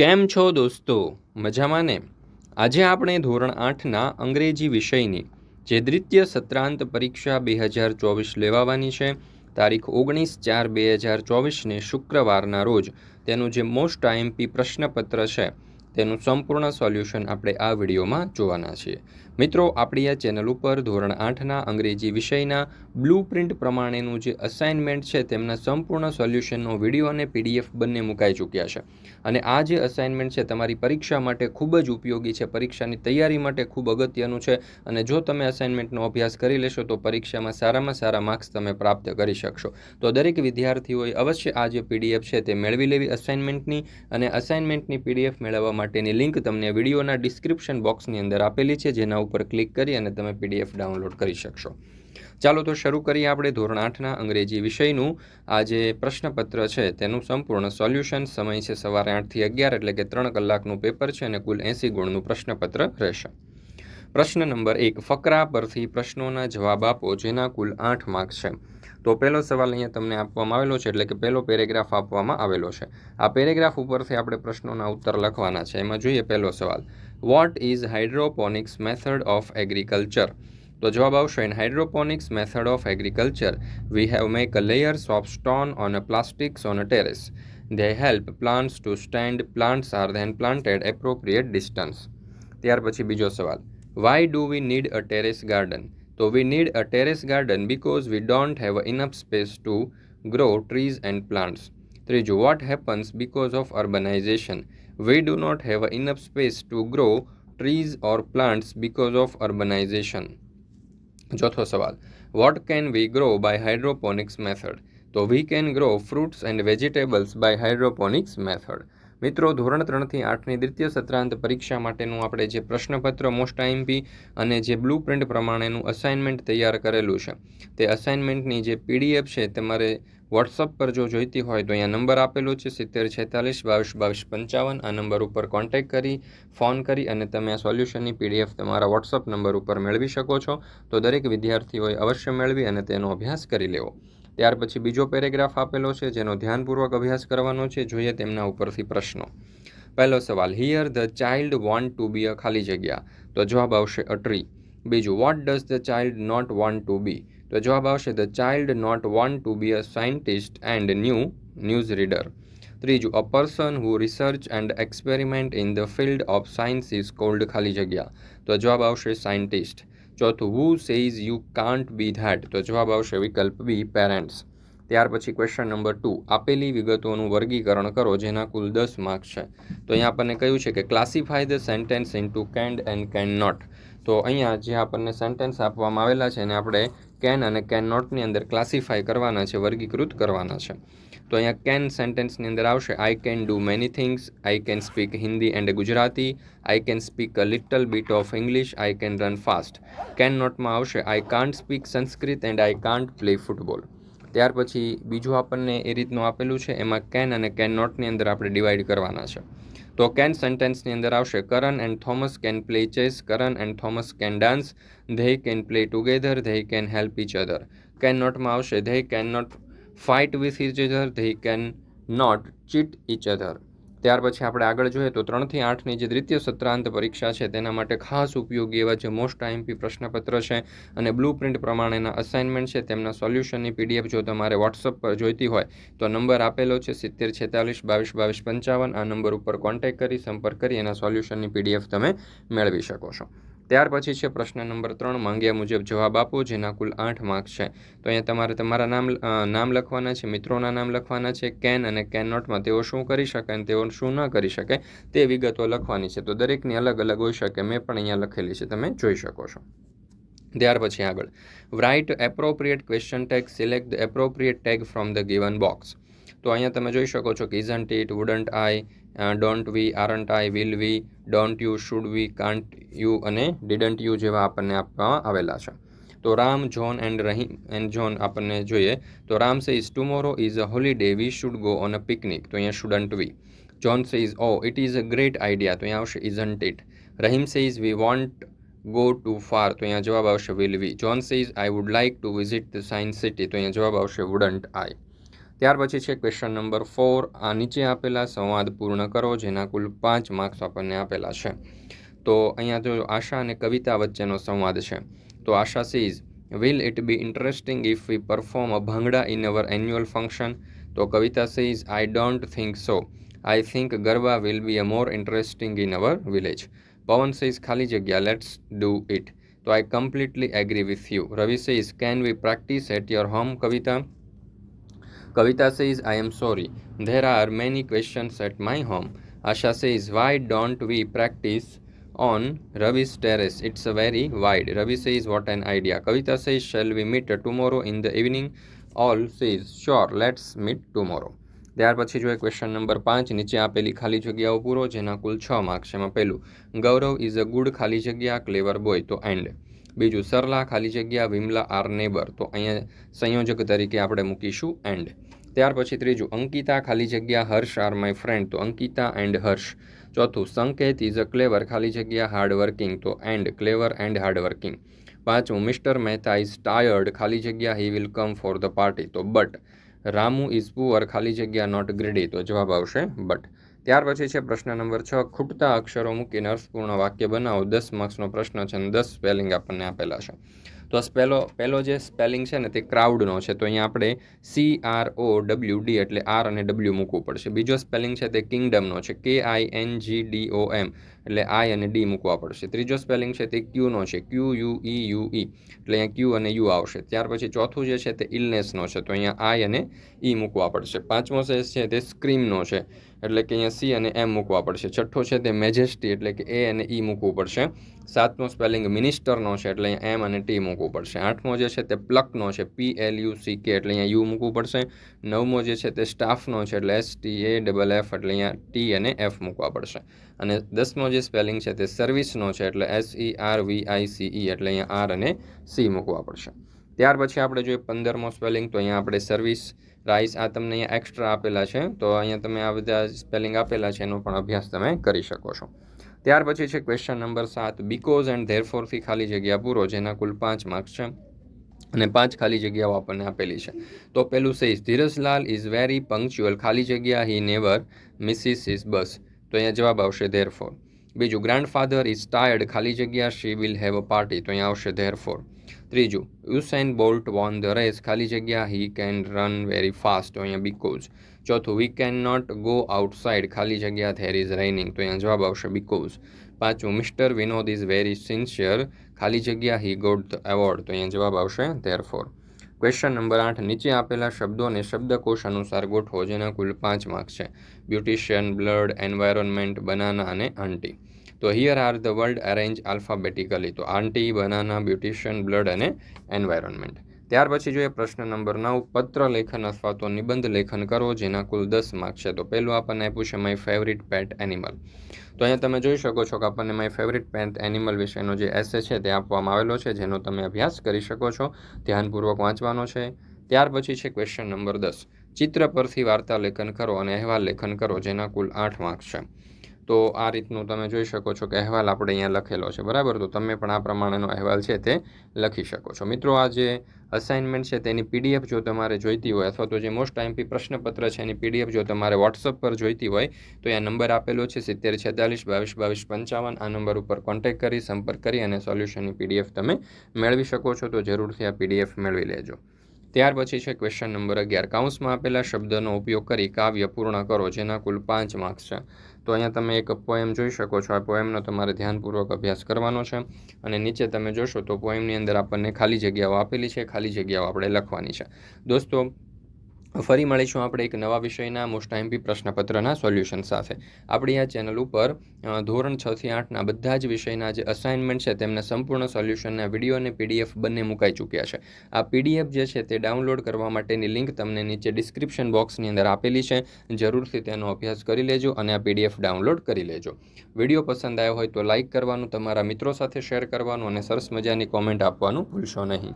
કેમ છો દોસ્તો? મજામાં ને? આજે આપણે ધોરણ આઠના અંગ્રેજી વિષયની જે દ્વિતીય સત્રાંત પરીક્ષા બે હજાર ચોવીસ લેવાવાની છે, તારીખ ઓગણીસ ચાર બે હજાર ચોવીસને શુક્રવારના રોજ, તેનું જે મોસ્ટ આઈએમપી પ્રશ્નપત્ર છે, તેનું સંપૂર્ણ સોલ્યુશન આપણે આ વિડીયોમાં જોવાના છીએ. મિત્રો, આપણી આ ચેનલ ઉપર ધોરણ આઠના અંગ્રેજી વિષયના બ્લુ પ્રિન્ટ પ્રમાણેનું જે અસાઇનમેન્ટ છે, તેમના સંપૂર્ણ સોલ્યુશનનો વીડિયો અને પીડીએફ બંને મુકાઈ ચૂક્યા છે. અને આ જે અસાઇનમેન્ટ છે, તમારી પરીક્ષા માટે ખૂબ જ ઉપયોગી છે. પરીક્ષાની તૈયારી માટે ખૂબ અગત્યનું છે. અને જો તમે અસાઇનમેન્ટનો અભ્યાસ કરી લેશો, તો પરીક્ષામાં સારામાં સારા માર્ક્સ તમે પ્રાપ્ત કરી શકશો. તો દરેક વિદ્યાર્થીઓએ અવશ્ય આ જે પીડીએફ છે, તે મેળવી લેવી અસાઇનમેન્ટની અને અસાઇનમેન્ટની પીડીએફ મેળવવા માટેની લિંક તમને વિડીયોના ડિસ્ક્રિપ્શન બોક્સની અંદર આપેલી છે, જેના ઉપર ક્લિક કરી અને તમે પીડીએફ ડાઉનલોડ કરી શકશો. ચાલો તો શરૂ કરીએ આપણે ધોરણ આઠના અંગ્રેજી વિષયનું. આ જે પ્રશ્નપત્ર છે તેનું સંપૂર્ણ સોલ્યુશન સમય છે સવારે આઠથી અગિયાર એટલે કે ત્રણ કલાકનું પેપર છે અને કુલ એંસી ગુણનું પ્રશ્નપત્ર રહેશે. પ્રશ્ન નંબર એક, ફકરા પરથી પ્રશ્નોના જવાબ આપો જેના કુલ આઠ માર્ક્સ છે. તો પહેલો સવાલ અહીંયા તમને આપવામાં આવેલો છે, એટલે કે પહેલો પેરેગ્રાફ આપવામાં આવેલો છે. આ પેરેગ્રાફ ઉપરથી આપણે પ્રશ્નોના ઉત્તર લખવાના છે. એમાં જોઈએ પહેલો સવાલ. What is hydroponics method of agriculture તો જવાબ આવશે in hydroponics method of agriculture we have make a layers of stone on a plastics on a terrace they help plants to stand plants are then planted appropriate distance ત્યાર પછી બીજો સવાલ. Why do we need a terrace garden? તો we need a terrace garden because we don't have enough space to grow trees and plants ત્રીજું what happens because of urbanization we do not have enough space to grow trees or plants because of urbanization ચોથો સવાલ what can we grow by hydroponics method તો we can grow fruits and vegetables by hydroponics method મિત્રો, ધોરણ ત્રણથી આઠની દ્વિતીય સત્રાંત પરીક્ષા માટેનું આપણે જે પ્રશ્નપત્ર મોસ્ટ આઈમપી અને જે બ્લુ પ્રિન્ટ પ્રમાણેનું અસાઇનમેન્ટ તૈયાર કરેલું છે. તે અસાઇનમેન્ટની જે પીડીએફ છે તમારે વોટ્સઅપ પર જો જોઈતી હોય તો અહીંયા નંબર આપેલો છે, સિત્તેર છેતાલીસ, બાવીસ બાવીસ, પંચાવન. આ નંબર ઉપર કોન્ટેક્ટ કરી ફોન કરી અને તમે આ સોલ્યુશનની પીડીએફ તમારા વોટ્સઅપ નંબર ઉપર મેળવી શકો છો. તો દરેક વિદ્યાર્થીઓએ અવશ્ય મેળવી અને તેનો અભ્યાસ કરી લેવો. ત્યાર પછી બીજો પેરેગ્રાફ આપેલો છે, જેનો ધ્યાનપૂર્વક અભ્યાસ કરવાનો છે, જોઈએ તેમના ઉપરથી પ્રશ્નો. પહેલો સવાલ here the child want to be a ખાલી જગ્યા? તો જવાબ આવશે અ બીજું what does the child not want to be તો જવાબ આવશે the child not want to be a scientist and new news reader ત્રીજું a person who research and experiment in the field of science is called ખાલી જગ્યા? તો જવાબ આવશે scientist ચોથું who says you can't be that તો જવાબ આવશે વિકલ્પ બી પેરેન્ટ્સ ત્યાર પછી ક્વેશ્ચન નંબર ટુ આપેલી વિગતોનું વર્ગીકરણ કરો જેના કુલ દસ માર્ક્સ છે. તો અહીંયા આપણને કહ્યું છે કે classify the sentence into can and can not તો અહીંયા જે આપણને સેન્ટેન્સ આપવામાં આવેલા છે એને આપણે કેન અને કેન નોટની અંદર ક્લાસિફાય કરવાના છે, વર્ગીકૃત કરવાના છે. તો અહીંયા કેન સેન્ટેન્સની અંદર આવશે I can do many things I can speak Hindi and Gujarati I can speak a little bit of English I can run fast can નોટમાં આવશે I can't speak Sanskrit and I can't play football ત્યાર પછી બીજું આપણને એ રીતનું આપેલું છે, એમાં કેન અને કેન નોટની અંદર આપણે ડિવાઈડ કરવાના છે. તો કેન સેન્ટેન્સની અંદર આવશે Karan and Thomas can play chess Karan and Thomas can dance they can play together they can help each other can નોટમાં આવશે they can not fight with each other they can not cheat each other ત્યાર પછી આપણે આગળ જોઈએ તો ત્રણથી આઠની જે દ્વિતીય સત્રાંત પરીક્ષા છે, તેના માટે ખાસ ઉપયોગી એવા જે મોસ્ટ આઈએમપી પ્રશ્નપત્ર છે અને બ્લુ પ્રિન્ટ પ્રમાણેના અસાઇનમેન્ટ છે, તેમના સોલ્યુશનની પીડીએફ જો તમારે વોટ્સઅપ પર જોઈતી હોય, તો નંબર આપેલો છે સિત્તેર છેતાલીસ બાવીસ બાવીસ પંચાવન. આ નંબર ઉપર કોન્ટેક્ટ કરી, સંપર્ક કરી, એના સોલ્યુશનની પીડીએફ તમે મેળવી શકો છો. ત્યાર પછી છે પ્રશ્ન નંબર ત્રણ, માંગ્યા મુજબ જવાબ આપો, જેના કુલ આઠ માર્ક્સ છે. તો અહીંયા તમારે તમારા નામ નામ લખવાના છે, મિત્રોના નામ લખવાના છે કેન અને કેન નોટમાં તેઓ શું કરી શકે અને તેઓ શું ન કરી શકે તે વિગતો લખવાની છે. તો દરેકની અલગ અલગ હોઈ શકે. મેં પણ અહીંયા લખેલી છે. તમે જોઈ શકો છો. ત્યાર પછી આગળ. Write appropriate question tag select the appropriate tag from the given box તો અહીંયા તમે જોઈ શકો છો કે isn't it wouldn't I don't we aren't I will we don't you should we can't you અને ડિડન્ટ યુ જેવા આપણને આપવામાં આવેલા છે. તો Ram, John and Rahim and John આપણને જોઈએ. તો Ram says tomorrow is a holiday we should go on a picnic તો અહીંયા shouldn't we John says oh it is a great idea તો અહીંયા આવશે isn't it Rahim says we won't go too far તો અહીંયા જવાબ આવશે will we John is I would like to visit the science city તો અહીંયા જવાબ આવશે વુડન્ટ આઈ ત્યાર પછી છે ક્વેશ્ચન નંબર ફોર આ નીચે આપેલા સંવાદ પૂર્ણ કરો, જેના કુલ પાંચ માર્ક્સ આપણને આપેલા છે. તો અહીંયા જો આશા અને કવિતા વચ્ચેનો સંવાદ છે. તો Asha says will it be interesting if we perform a bhangra in our annual function તો Kavita says I don't think so I think garba will be a more interesting in our village Pavan says ખાલી જગ્યા let's do it તો I completely agree with you Ravi says can we practice at your home Kavita? Kavita says, I am sorry. There are many questions at my home. Asha says, Why don't we practice on Ravi's terrace? It's a very wide. Ravi says, What an idea. Kavita says, Shall we meet tomorrow in the evening? All says, Sure, let's meet tomorrow. ત્યાર પછી જોઈએ question number પાંચ નીચે આપેલી ખાલી જગ્યાઓ પૂરો જેના કુલ છ માર્ક્સ એમાં પહેલું ગૌરવ ઇઝ અ ગુડ ખાલી જગ્યા ક્લેવર બોય તો એન્ડ બીજું, સરલા ખાલી જગ્યા, વિમલા આર નેબર. તો અહીંયા સંયોજક તરીકે આપણે મૂકીશું એન્ડ. ત્યાર પછી ત્રીજું, અંકિતા ખાલી જગ્યા, હર્ષ આર માય ફ્રેન્ડ. તો અંકિતા એન્ડ હર્ષ. ચોથું, સંકેત ઇઝ અ ક્લેવર ખાલી જગ્યા, હાર્ડ વર્કિંગ. તો and, clever and hard working. પાંચમું, મિસ્ટર મહેતા ઇઝ ટાયર્ડ, ખાલી જગ્યા, he will come for the party. તો બટ, રામુ ઇઝ પુઅર, ખાલી જગ્યા, નોટ ગ્રેડી. તો જવાબ આવશે બટ. ત્યાર પછી છે પ્રશ્ન નંબર છ. ખૂટતા અક્ષરો મૂકીને અર્થપૂર્ણ વાક્ય બનાવો. દસ માર્ક્સનો પ્રશ્ન છે અને દસ સ્પેલિંગ આપણને આપેલા છે. તો આ સ્પેલો પહેલો જે સ્પેલિંગ છે ને તે ક્રાઉડનો છે, તો અહીંયા આપણે C R O W D એટલે આર અને ડબલ્યુ મૂકવું પડશે. બીજો સ્પેલિંગ છે તે કિંગડમનો છે કે I N G D O એમ એટલે આઈ અને ડી મૂકવા પડશે. ત્રીજો સ્પેલિંગ છે તે ક્યુનો છે Q U E U E એટલે અહીંયા ક્યુ અને યુ આવશે. ત્યાર પછી ચોથું જે છે તે ઇલનેસનો છે, તો અહીંયા આઈ અને ઈ મૂકવા પડશે. પાંચમો છે તે સ્ક્રીમનો છે, એટલે કે અહીંયા સી અને એમ મૂકવા પડશે. છઠ્ઠો છે તે મેજેસ્ટી એટલે કે એ અને ઈ મૂકવું પડશે. સાતમો સ્પેલિંગ મિનિસ્ટરનો છે, એટલે અહીંયા એમ અને ટી મૂકવું પડશે. આઠમો જે છે તે પ્લકનો છે પી એલ યુ સી કે એટલે અહીંયા યુ મૂકવું પડશે. નવમો જે છે તે સ્ટાફનો છે, એટલે S T A double F એટલે અહીંયા ટી અને એફ મૂકવા પડશે. અને દસમો જે સ્પેલિંગ છે તે સર્વિસનો છે, એટલે S E R V I C E એટલે અહીંયા આર અને સી મૂકવા પડશે. ત્યાર પછી આપણે જોઈએ પંદરમો સ્પેલિંગ તો અહીંયા આપણે સર્વિસ રાઈસ આ તમને અહીંયા એક્સ્ટ્રા આપેલા છે. તો અહીંયા તમે આ બધા સ્પેલિંગ આપેલા છે, એનો પણ અભ્યાસ તમે કરી શકો છો. ત્યાર પછી છે ક્વેશ્ચન નંબર સાત. બીકોઝ એન્ડ ધેરફોરથી ખાલી જગ્યા પૂરો, જેના કુલ પાંચ માર્ક્સ છે અને પાંચ ખાલી જગ્યાઓ આપણને આપેલી છે. તો પેલું says Dhirajlal is very punctual ખાલી જગ્યા he never misses his bus તો અહીંયા જવાબ આવશે ધેરફોર બીજું ગ્રાન્ડફાધર ઇઝ ટાયર્ડ ખાલી જગ્યા she will have a party તો અહીંયા આવશે ધેરફોર ત્રીજું Usain Bolt won the race ખાલી જગ્યા he can run very fast અહીંયા બીકોઝ ચોથું we can not go outside ખાલી જગ્યા ધેર ઇઝ રેનિંગ તો અહીંયા જવાબ આવશે બીકોઝ પાંચમું mister Vinod is very sincere ખાલી જગ્યા હી ગોટ ધ એવોર્ડ તો અહીંયા જવાબ આવશે ધેર ફોર ક્વેશ્ચન નંબર આઠ, નીચે આપેલા શબ્દોને શબ્દકોશ અનુસાર ગોઠવો, જેના કુલ પાંચ માર્ક્સ છે. બ્યુટિશિયન બ્લડ એન્વાયરમેન્ટ બનાના અને આંટી તો here are the world arrange alphabetically તો આંટી બનાના બ્યુટિશિયન બ્લડ અને એન્વાયરમેન્ટ ત્યાર પછી જોઈએ પ્રશ્ન નંબર નવ, પત્ર લેખન અથવા તો નિબંધ લેખન કરો, જેના કુલ દસ માર્ક છે, તો પહેલું આપણને આપ્યું છે માય ફેવરિટ પેટ એનિમલ તો અહીંયા તમે જોઈ શકો છો કે આપણને માય ફેવરિટ પેટ એનિમલ વિશેનો જે એસે છે, તે આપવામાં આવેલો છે, જેનો તમે અભ્યાસ કરી શકો છો, ધ્યાનપૂર્વક વાંચવાનો છે. ત્યાર પછી છે ક્વેશ્ચન નંબર દસ. ચિત્ર પરથી વાર્તા લેખન કરો અને અહેવાલ લેખન કરો, જેના કુલ આઠ માર્ક્સ છે. તો આ રીતનું તમે જોઈ શકો છો કે અહેવાલ આપણે અહીંયા લખેલો છે. બરાબર? તો તમે પણ આ પ્રમાણેનો અહેવાલ છે તે લખી શકો છો. મિત્રો, આ જે અસાઇનમેન્ટ છે તેની પીડીએફ જો તમારે જોઈતી હોય અથવા તો જે મોસ્ટ ટાઈમપી પ્રશ્નપત્ર છે એની પીડીએફ જો તમારે વોટ્સઅપ પર જોઈતી હોય, તો એ નંબર આપેલો છે સિત્તેર, છેતાલીસ, બાવીસ બાવીસ, પંચાવન. આ નંબર ઉપર કોન્ટેક્ટ કરી, સંપર્ક કરી અને સોલ્યુશનની પીડીએફ તમે મેળવી શકો છો. તો જરૂરથી આ પીડીએફ મેળવી લેજો. ત્યાર પછી છે ક્વેશ્ચન નંબર અગિયાર. કાઉન્સમાં આપેલા શબ્દનો ઉપયોગ કરી કાવ્ય પૂર્ણ કરો. જેના કુલ પાંચ માર્ક્સ છે. તો અહીંયા તમે એક પોએમ જોઈ શકો છો. આ પોએમનો તમારે ધ્યાનપૂર્વક અભ્યાસ કરવાનો છે અને નીચે તમે જોશો તો પોએમની અંદર આપણને ખાલી જગ્યાઓ આપેલી છે. ખાલી જગ્યાઓ આપણે લખવાની છે. દોસ્તો ફરી મળીશું આપણે એક નવા વિષયના મોસ્ટ આઈમ્પી પ્રશ્નપત્રના સોલ્યુશન સાથે. આપણી આ ચેનલ ઉપર ધોરણ છ થી આઠના બધા જ વિષયના જે અસાઇનમેન્ટ છે તેમના સંપૂર્ણ સોલ્યુશનના વીડિયો અને પીડીએફ બંને મુકાઈ ચૂક્યા છે. આ પીડીએફ જે છે તે ડાઉનલોડ કરવા માટેની લિંક તમને નીચે ડિસ્ક્રિપ્શન બોક્સની અંદર આપેલી છે. જરૂરથી તેનો અભ્યાસ કરી લેજો અને આ પીડીએફ ડાઉનલોડ કરી લેજો. વીડિયો પસંદ આવ્યો હોય તો લાઇક કરવાનું, તમારા મિત્રો સાથે શેર કરવાનું અને સરસ મજાની કોમેન્ટ આપવાનું ભૂલશો નહીં.